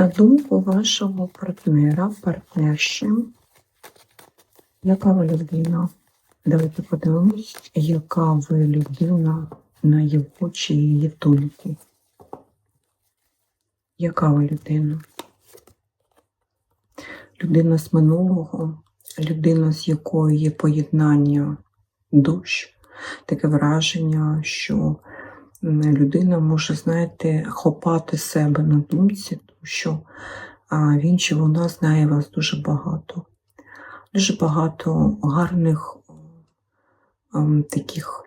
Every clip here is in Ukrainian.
На думку вашого партнера, партнерші, яка ви людина? Давайте подивимось, яка ви людина на його чи її думку. Яка ви людина? Людина з минулого, людина, з якою є поєднання душ, таке враження, що людина може, знаєте, хопати себе на думці, тому що він чи вона знає вас дуже багато. Дуже багато гарних ем, таких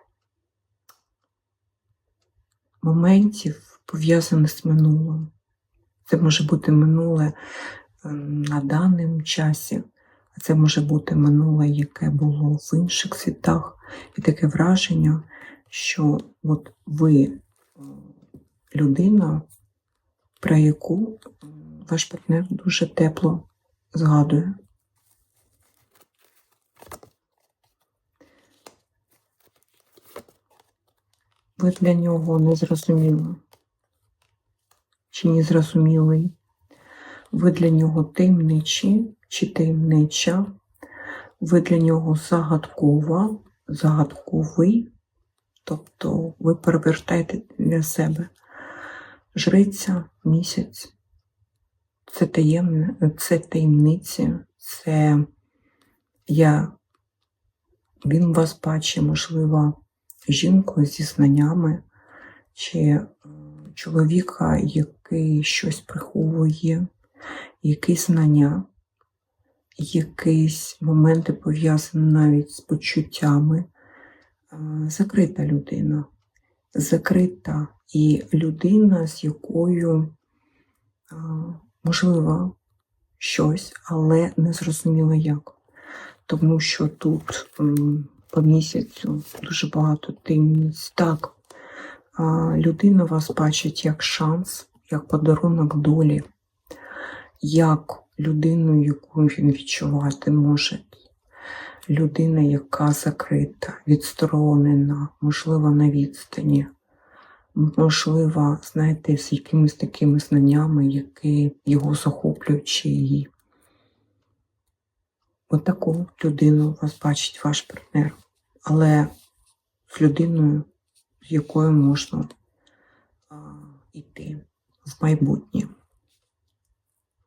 моментів пов'язаних з минулим. Це може бути минуле ем, на даному часі, а це може бути минуле, яке було в інших світах. І таке враження, що от ви е, людина, про яку ваш партнер дуже тепло згадує. Ви для нього незрозуміли чи незрозумілий. Ви для нього таємничі чи таємнича. Ви для нього загадкова, загадковий. Тобто ви перевертаєте для себе жриця, місяць. Це таємне, це таємниці, це я, він вас бачить, можливо, жінку зі знаннями, чи е, чоловіка, який щось приховує, якісь знання, якісь моменти пов'язані навіть з почуттями. Закрита людина. Закрита і людина, з якою, можливо, щось, але не зрозуміло як. Тому що тут по місяцю дуже багато таємниць. Так, людина вас бачить як шанс, як подарунок долі, як людину, яку він відчувати може. Людина, яка закрита, відсторонена, можливо, на відстані, можливо, знаєте, з якимись такими знаннями, які його захоплюють чи її. От людину вас бачить ваш партнер, але з людиною, з якою можна йти в майбутнє.